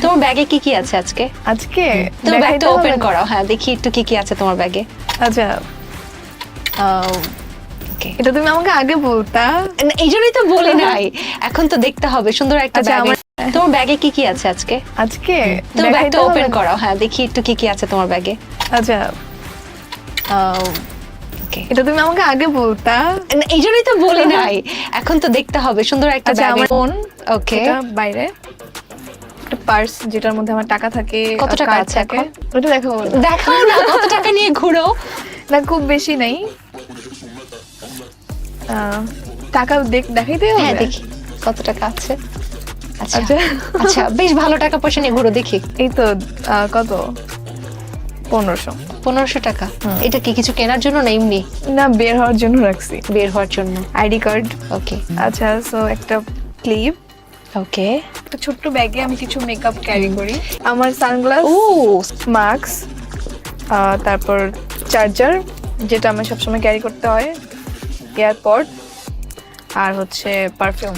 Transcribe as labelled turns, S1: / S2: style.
S1: তোমার ব্যাগে কি কি আছে আজকে?
S2: আজকে
S1: ব্যাগটা ওপেন? করো। হ্যাঁ দেখি একটু কি কি আছে তোমার ব্যাগে।
S2: আচ্ছা। এটা তুমি আমাকে আগে বলতা।
S1: এই জন্যই তো বলি নাই। এখন তো দেখতে হবে সুন্দর একটা
S2: আচ্ছা,
S1: ব্যাগ। তোমার ব্যাগে কি কি আছে আজকে?
S2: আজকে
S1: ব্যাগটা ওপেন? করো। হ্যাঁ দেখি একটু কি কি আছে তোমার ব্যাগে।
S2: আচ্ছা। এটা তুমি আমাকে আগে বলতা।
S1: এই জন্যই তো বলি নাই। এখন তো দেখতে হবে সুন্দর একটা
S2: আচ্ছা
S1: ব্যাগ।
S2: ফোন
S1: ওকে।
S2: বাইরে। পার্স যেটার মধ্যে আমার টাকা থাকে
S1: কত টাকা আছে এখন?
S2: ওটা দেখো।
S1: দেখাও না কত টাকা নিয়ে ঘুরো?
S2: না খুব বেশি নাই। টাকা দেখ দেখাইতে হবে?
S1: হ্যাঁ দেখি কত টাকা আছে। আচ্ছা
S2: আচ্ছা।
S1: আচ্ছা বেশ ভালো টাকা পয়সা নিয়ে ঘুরো দেখি।
S2: এই তো কত? পনেরোশো।
S1: পনেরোশো টাকা? এটা কি কিছু কেনার জন্য না এমনি?
S2: না বের হওয়ার জন্য রাখছি।
S1: বের হওয়ার জন্য।
S2: ID card.
S1: ওকে
S2: আচ্ছা সো একটা ক্লিপ।
S1: ওকে
S2: একটা ছোট্ট ব্যাগে আমি কিছু মেকআপ ক্যারি করি। আমার সানগ্লাস
S1: ও।
S2: মাস্ক তারপর চার্জার যেটা আমার সবসময় ক্যারি করতে হয় এয়ারপড আর হচ্ছে পারফিউম